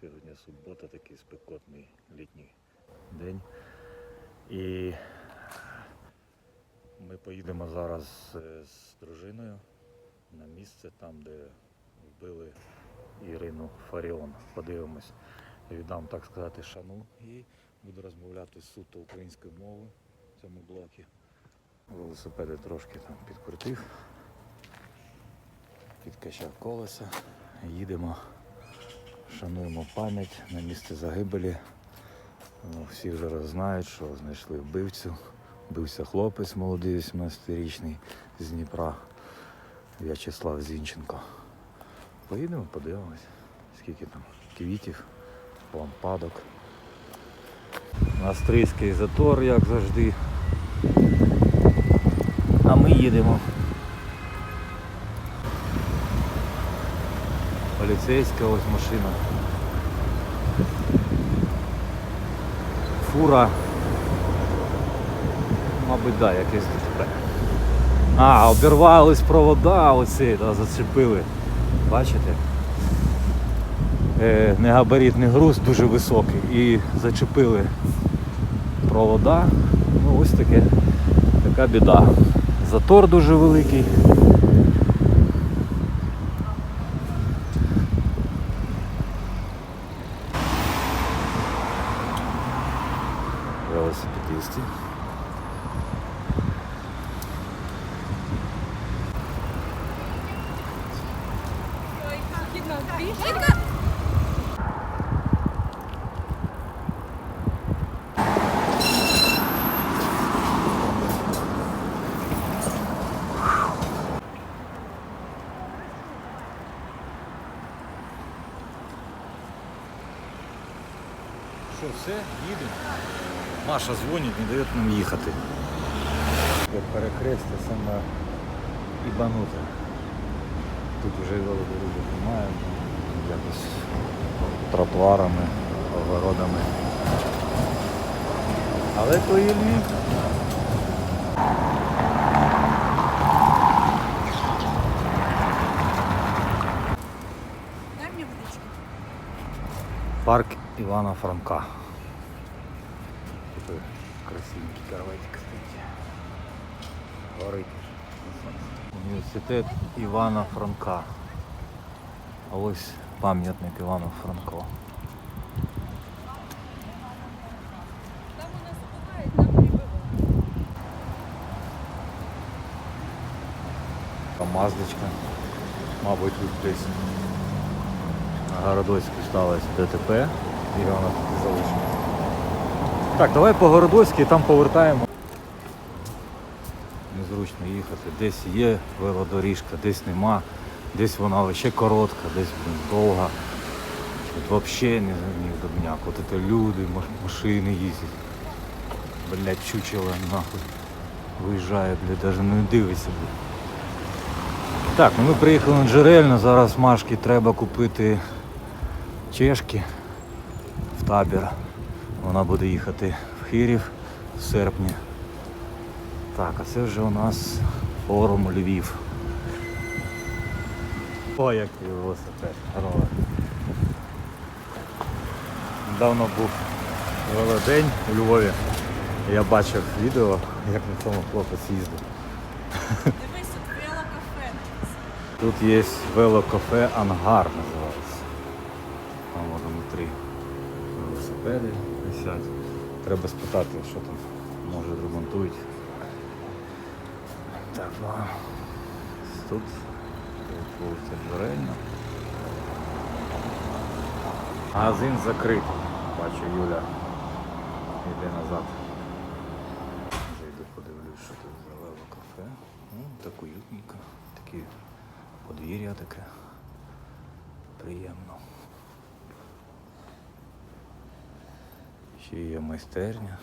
Сьогодні субота, такий спекотний літній день. І ми поїдемо зараз е, з дружиною на місце, там, де вбили Ірину Фаріон. Подивимось, віддам, так сказати, шану і буду розмовляти суто українською мовою в цьому блокі. Велосипеди трошки там підкрутив, підкачав колеса, їдемо, шануємо пам'ять на місце загибелі. Ну, всі вже знають, що знайшли вбивцю. Вбився хлопець молодий, 18-річний з Дніпра В'ячеслав Зінченко. Поїдемо, подивимось, скільки там квітів, лампадок. Австрійський затор, як завжди. А ми їдемо. Поліцейська ось машина. Фура. Мабуть, да, якесь ДТП. А, обірвались провода оці, да, зацепили. Бачите? Е, негабаритний груз дуже високий і зачепили провода. Ну ось таке, така біда. Затор дуже великий. Велосипедисти. Що, все, їдемо? Маша дзвонить, не дає нам їхати. Перехрестя саме ібануте. Тут вже велодорожок немає, якось тротуарами, огородами. Але то є Львів. Дай мне водички. Парк Івана Франка. Красивенький карветик стоїть. Горить. Університет Івана Франка. А ось пам'ятник Івану Франко. Там. Маздочка. Мабуть, тут десь на Городоцьку сталося ДТП і вона залишилася. Так, давай по Городоцькій там повертаємо. Незручно їхати. Десь є велодоріжка, десь нема, десь вона ще коротка, десь довга. Тут взагалі не ні до дня. От це люди, машини їздять. Блять, чучело нахуй. Виїжджає, блядь, навіть не дивиться. Блядь. Так, ну ми приїхали на джерельно, зараз Машки треба купити чешки в табір. Вона буде їхати в Хирів в серпні. Так, а це вже у нас форум Львів. О, який велосипед, ролик. Давно був велодень у Львові. Я бачив відео, як на цьому хлопець їздив. Дивись, тут велокафе. Тут є велокафе Ангар називається. Там воно внутрі велосипеди висять. Треба спитати, що там може ремонтують. Так, ну, тут вулиця Джерельна. Магазин закритий. Бачу, Юля йде назад. Зайду подивлюсь, що тут за велокафе. Ну, так уютненько. Такі подвір'я таке. Ще є майстерня.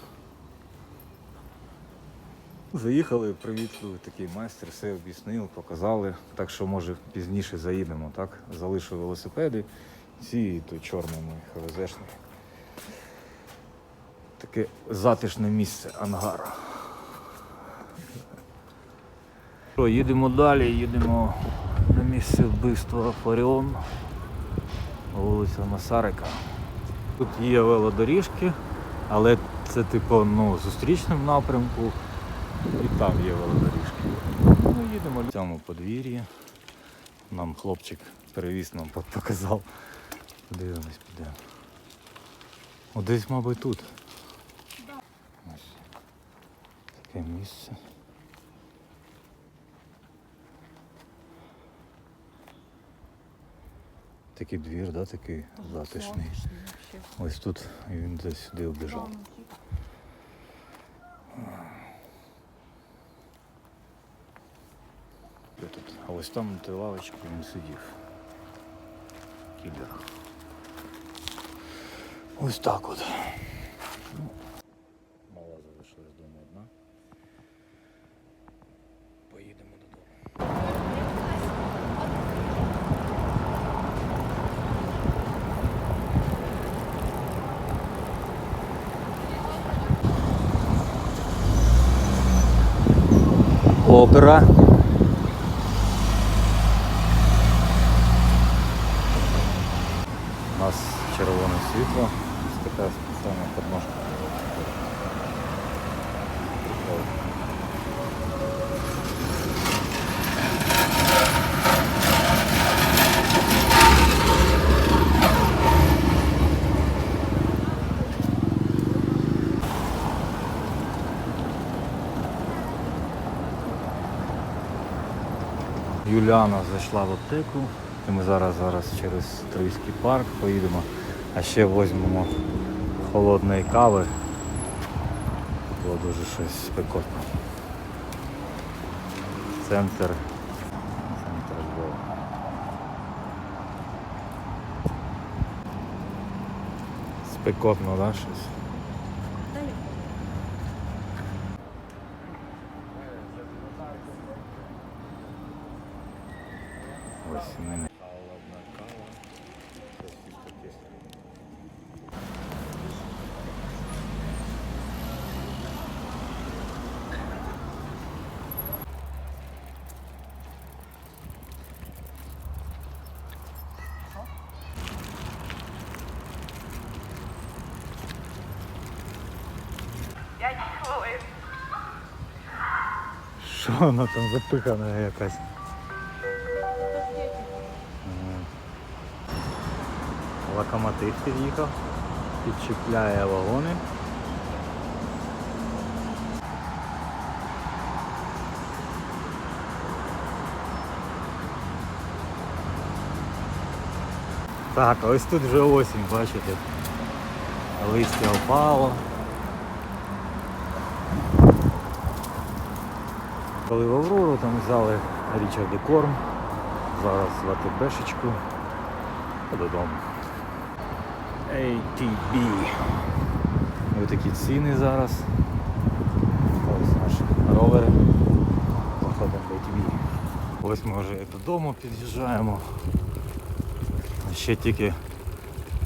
Заїхали, привітливий такий майстер, все об'яснив, показали. Так що може пізніше заїдемо, так? Залишу велосипеди. Ці і той чорний мій ХВЗшний. Таке затишне місце ангара. Що, їдемо далі, їдемо на місце вбивства Фаріон. Вулиця Масарика. Тут є велодоріжки, але це типу ну, зустрічним напрямку. І там є велодоріжки. Ну, їдемо в цьому подвір'ї. Нам хлопчик перевіз нам показав. Подивимось, підемо. О, десь, мабуть, тут. Ось. Таке місце. Такий двір, да, такий затишний. Ось тут і він десь сюди обіжав. А ось там на тій лавочці він сидів. Кілер. Ось так от. Ну, Мала залишилась вдома одна. Поїдемо додому. Опера. У нас червоне світло. Ось така спеціальна подножка. Юліана зайшла в аптеку, і ми зараз зараз через Троїський парк поїдемо, а ще візьмемо холодної кави. Було дуже щось спекотно. Центр. Центр Львова. Спекотно, да, щось? Ось мене. Що вона там запихана якась? Локомотив під'їхав, підчіпляє вагони. Так, ось тут вже осінь, бачите. Листя опало. Коли в Аврору там взяли Річард Декорм, зараз в АТБшечку та додому. ATB. Ось такі ціни зараз. Ось наші ровери. Заходимо в ATB. Ось ми вже додому під'їжджаємо. Ще тільки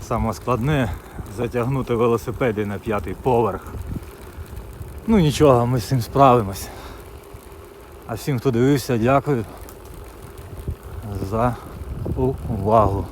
саме складне затягнути велосипеди на п'ятий поверх. Ну нічого, ми з цим справимось. А всім, хто дивився, дякую за увагу.